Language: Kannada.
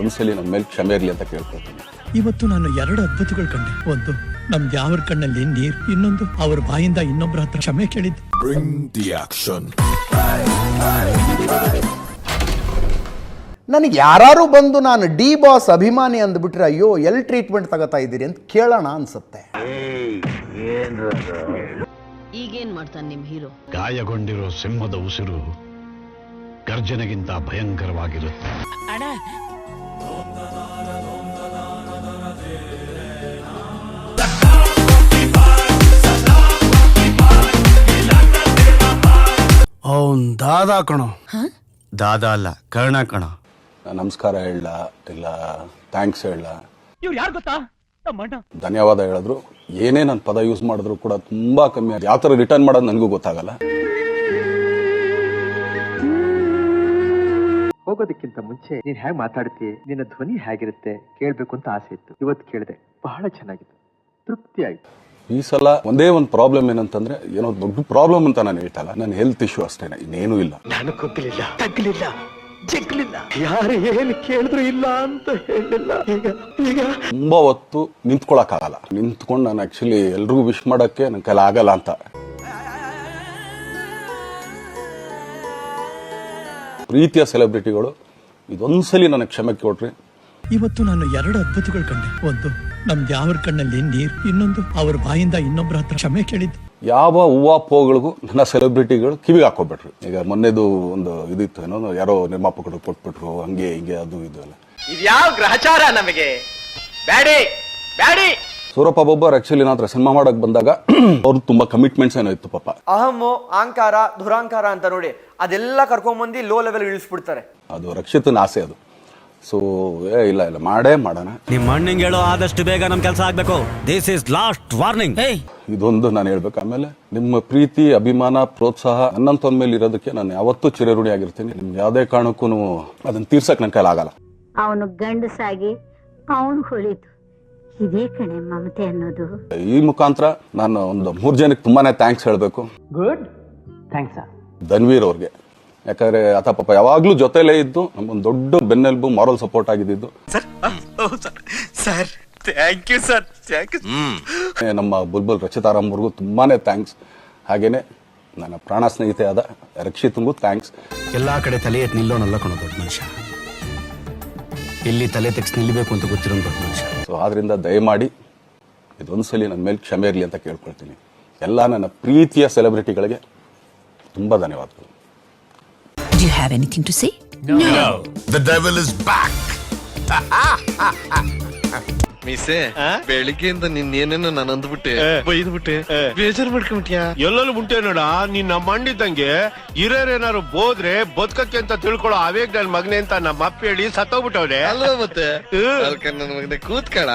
ಒಂದ್ಸಲಿ ನಮ್ಮ ಮೇಲೆ ಕ್ಷಮೆ ಇರಲಿ ಅಂತ ಕೇಳ್ಕೊಳ್ತೀನಿ. ಇವತ್ತು ನಾನು ಎರಡು ಅದ್ಭುತಗಳು ಕಂಡೆ. ಒಂದು ನಮ್ ದ್ಯಾವರ ಕಣ್ಣಲ್ಲಿ ನೀರ್ ಇನ್ನೊಂದು ಅವ್ರ ಬಾಯಿಂದ ಇನ್ನೊಬ್ಬರ ಹತ್ರ ಕ್ಷಮೆ ಕೇಳಿದ್ದು. ನನಗೆ ಯಾರು ಬಂದು ನಾನು ಡಿ ಬಾಸ್ ಅಭಿಮಾನಿ ಅಂದ್ಬಿಟ್ರೆ ಅಯ್ಯೋ ಎಲ್ಲಿ ಟ್ರೀಟ್ಮೆಂಟ್ ತಗೋತಾ ಇದ್ದೀರಿ ಅಂತ ಕೇಳೋಣ ಅನ್ಸುತ್ತೆ. ಈಗೇನ್ ಮಾಡ್ತಾನೆ ನಿಮ್ ಹೀರೋ? ಗಾಯಗೊಂಡಿರೋ ಸಿಂಹದ ಉಸಿರು ಗರ್ಜನೆಗಿಂತ ಭಯಂಕರವಾಗಿರುತ್ತೆ. ಅವನ್ ದಾದಾ ಕಣೋ. ದಾದಾ ಅಲ್ಲ ಕರ್ಣ ಕಣ. ನಮಸ್ಕಾರ ಹೇಳ ಇಲ್ಲ ಥ್ಯಾಂಕ್ಸ್ ಹೇಳ. ಧನ್ಯವಾದ ಹೇಳಿದ್ರು. ಏನೇ ನನ್ನ ಪದ ಯೂಸ್ ಮಾಡಿದ್ರು ಕೂಡ ತುಂಬಾ ಕಮ್ಮಿ ಯಾವ ತರ ರಿಟರ್ನ್ ಮಾಡೋದು ನನಗೂ ಗೊತ್ತಾಗಲ್ಲ. ಹೋಗೋದಕ್ಕಿಂತ ಮುಂಚೆ ನೀನ್ ಹೇಗೆ ಮಾತಾಡ್ತೀಯ? ನಿನ್ನ ಧ್ವನಿ ಹೇಗಿರುತ್ತೆ? ಕೇಳ್ಬೇಕು ಅಂತ ಆಸೆ ಇತ್ತು. ಇವತ್ತು ಕೇಳಿದೆ ಬಹಳ ಚೆನ್ನಾಗಿತ್ತು. ತೃಪ್ತಿ ಆಯ್ತು ಈ ಸಲ ಒಂದೇ ಒಂದು ಪ್ರಾಬ್ಲಮ್ ಏನಂತಂದ್ರೆ ಏನೋ ದೊಡ್ಡ ಪ್ರಾಬ್ಲಮ್ ಅಂತ ನಾನು ಹೇಳ್ತಲ್ಲ ನನ್ನ ಹೆಲ್ತ್ ಇಶ್ಯೂ ಅಷ್ಟೇ ಇನ್ನೇನು ಇಲ್ಲ. ನಾನು ಗೊತ್ತಿಲ್ಲ ತಗ್ಲಿಲ್ಲ ಜಗ್ಲಿಲ್ಲ. ಯಾರು ಏನು ಕೇಳಿದ್ರು ಇಲ್ಲ ಅಂತ ಹೇಳಿಲ್ಲ. ಈಗ ಈಗ. ತುಂಬಾ ಹೊತ್ತು ನಿಂತ್ಕೊಳಕ್ಕಾಗಲ್ಲ. ನಿಂತ್ಕೊಂಡು ನಾನು ಆಕ್ಚುಲಿ ಎಲ್ರಿಗೂ ವಿಶ್ ಮಾಡಕ್ಕೆ ನನ್ನ ಕೈಲಾಗಲ್ಲ ಆಗಲ್ಲ ಅಂತ. ಪ್ರೀತಿಯ ಸೆಲೆಬ್ರಿಟಿಗಳು ಇದೊಂದ್ಸಲಿ ನನಗೆ ಕ್ಷಮೆ ಕೊಟ್ರಿ. ಇವತ್ತು ನಾನು ಎರಡು ಅದ್ಭುತಗಳು ಕಂಡೆ. ಒಂದು ನಮ್ ಯಾವ್ರ ಕಣ್ಣಲ್ಲಿ ನೀರು ಇನ್ನೊಂದು ಅವ್ರ ಬಾಯಿಂದ ಇನ್ನೊಬ್ಬರ ಹತ್ರ ಕ್ಷಮೆ ಕೇಳಿದ್ದು. ಯಾವ ಹೂವ ಪೋಗಳಿಗೂ ನನ್ನ ಸೆಲೆಬ್ರಿಟಿಗಳು ಕಿವಿಗೆ ಹಾಕೋಬಿಟ್ರು ಈಗ ಮೊನ್ನೆದು ಒಂದು ಇದಿತ್ತು ಏನೋ ಯಾರೋ ನಿರ್ಮಾಪಕರು ಕೊಟ್ಬಿಟ್ರು ಹಂಗೆ ಹಿಂಗೆ ಅದು ಇದು ಎಲ್ಲ. ಇದ್ಯಾವ ಗ್ರಹಚಾರ ನಮಗೆ? ಬ್ಯಾಡಿ ಬ್ಯಾಡಿ! ಸೂರಪ್ಪ ಬೊಬ್ಬರ್ ಆಕ್ಚುಲಿ ನಾತ್ರ ಸಿನಿಮಾ ಮಾಡಕ್ ಬಂದಾಗ ಅವ್ರು ತುಂಬಾ ಕಮಿಟ್ಮೆಂಟ್ಸ್ ಏನೋ ಇತ್ತು ಪಾಪ. ಅಹಮ್ಮು ಅಹಂಕಾರ ದುರಾಂಕಾರ ಅಂತ ನೋಡಿ ಅದೆಲ್ಲ ಕರ್ಕೊಂಬಂದು ಲೋ ಲೆವೆಲ್ ಇಳಿಸ್ಬಿಡ್ತಾರೆ. ಅದು ರಕ್ಷಿತನ ಆಸೆ ಅದು. ಸೊ ಏ ಇಲ್ಲ ಇಲ್ಲ ಮಾಡೇ ಮಾಡೋಣ. ನಿಮ್ಮ ಮಣ್ಣಿಂಗ್ ಹೇಳೋ ಆದಷ್ಟು ಬೇಗ ನಮ್ ಕೆಲಸ ಆಗ್ಬೇಕು. ದಿಸ್ ಇಸ್ ಲಾಸ್ಟ್ ವಾರ್ನಿಂಗ್ ಇದೊಂದು ನಾನು ಹೇಳ್ಬೇಕು. ಆಮೇಲೆ ನಿಮ್ಮ ಪ್ರೀತಿ ಅಭಿಮಾನ ಪ್ರೋತ್ಸಾಹ ನನ್ನಂತವನ್ ಮೇಲೆ ಇರೋದಕ್ಕೆ ನಾನು ಯಾವತ್ತೂ ಚಿರಋಣಿ ಆಗಿರ್ತೀನಿ. ನಿಮ್ಗೆ ಯಾವುದೇ ಕಾರಣಕ್ಕೂ ಅದನ್ನ ತೀರ್ಸಕ್ ನನ್ನ ಕೈಲಾಗಲ್ಲ. ಅವನು ಗಂಡಸಾಗಿ ಅವನು ಹೊಳಿತು ಇದೇ ಕಣೆ ಮಮತೆ ಅನ್ನೋದು. ಈ ಮುಖಾಂತರ ನಾನು ಒಂದು ಮೂರು ಜನಕ್ಕೆ ತುಂಬಾನೇ ಥ್ಯಾಂಕ್ಸ್ ಹೇಳಬೇಕು. ಗುಡ್ ಥ್ಯಾಂಕ್ಸ್ ಧನ್ವೀರ್ ಅವ್ರಿಗೆ. ಯಾಕಂದ್ರೆ ಆತ ಪಾಪ ಯಾವಾಗ್ಲೂ ಜೊತೆಲೇ ಇದ್ದು ನಮ್ಗೊಂದು ದೊಡ್ಡ ಬೆನ್ನೆಲುಬು ಮಾರಲ್ ಸಪೋರ್ಟ್ ಆಗಿದ್ದು sir thank you sir thank you ನಮ್ಮ ಬುಲ್ಬುಲ್ ರಾಮ್ ಅವ್ರಿಗೂ ತುಂಬಾನೇ ಥ್ಯಾಂಕ್ಸ್ ಹಾಗೇನೆ ನನ್ನ ಪ್ರಾಣ ಸ್ನೇಹಿತೆ ಆದ ರಕ್ಷಿತ್ಗೂ ಥ್ಯಾಂಕ್ಸ್ ಎಲ್ಲಾ ಕಡೆ ತಲೆ ಎತ್ತಿ ನಿಲ್ಲೋನಲ್ಲ ಕಣೋ ದೊಡ್ಡ ಮನುಷ್ಯ. ಎಲ್ಲಿ ತಲೆ ತೆಗ್ಸಿ ನಿಲ್ಲಬೇಕು ಅಂತ ಗೊತ್ತಿರೋ ದೊಡ್ಡ ಮನುಷ್ಯ. ಸೊ ಆದ್ರಿಂದ ದಯಮಾಡಿ ಇದೊಂದ್ಸಲಿ ನನ್ನ ಮೇಲೆ ಕ್ಷಮೆ ಇರಲಿ ಅಂತ ಕೇಳ್ಕೊಳ್ತೀನಿ. ಎಲ್ಲ ನನ್ನ ಪ್ರೀತಿಯ ಸೆಲೆಬ್ರಿಟಿಗಳಿಗೆ ತುಂಬಾ ಧನ್ಯವಾದಗಳು. Do you have anything to say? The devil is back. ಮಿಸೆ ಬೆಳಿಗ್ಗೆಯಿಂದ ನಿನ್ನೇನೇನೋ ನಾನು ಅಂದ್ಬಿಟ್ಟೆ. ಬೈದ್ಬಿಟ್ಟೆ. ಬೇಜಾರು ಮಾಡ್ಕೊಂಬಿಟ್ಯಾ ಎಲ್ಲೆಲ್ಲೂ ಉಂಟೆ ನೋಡ ನೀನ್ ನಮ್ಮ ಮಂಡಿದ್ದಂಗೆ ಹಿರಿಯರೇನಾರು ಬೋದ್ರೆ ಬದುಕಕ್ಕೆ ಅಂತ ತಿಳ್ಕೊಳ್ಳೋ ಅವೇಗ್ ನನ್ ಮಗನೆ ಅಂತ ನಮ್ಮ ಅಪ್ಪ ಹೇಳಿ ಸತ್ತೋಗ್ಬಿಟ್ಟವ್ರೆ. ಅಲ್ವಾ ಮತ್ತೆ? ನನ್ನ ಮಗನೆ ಕೂತ್ಕಳ.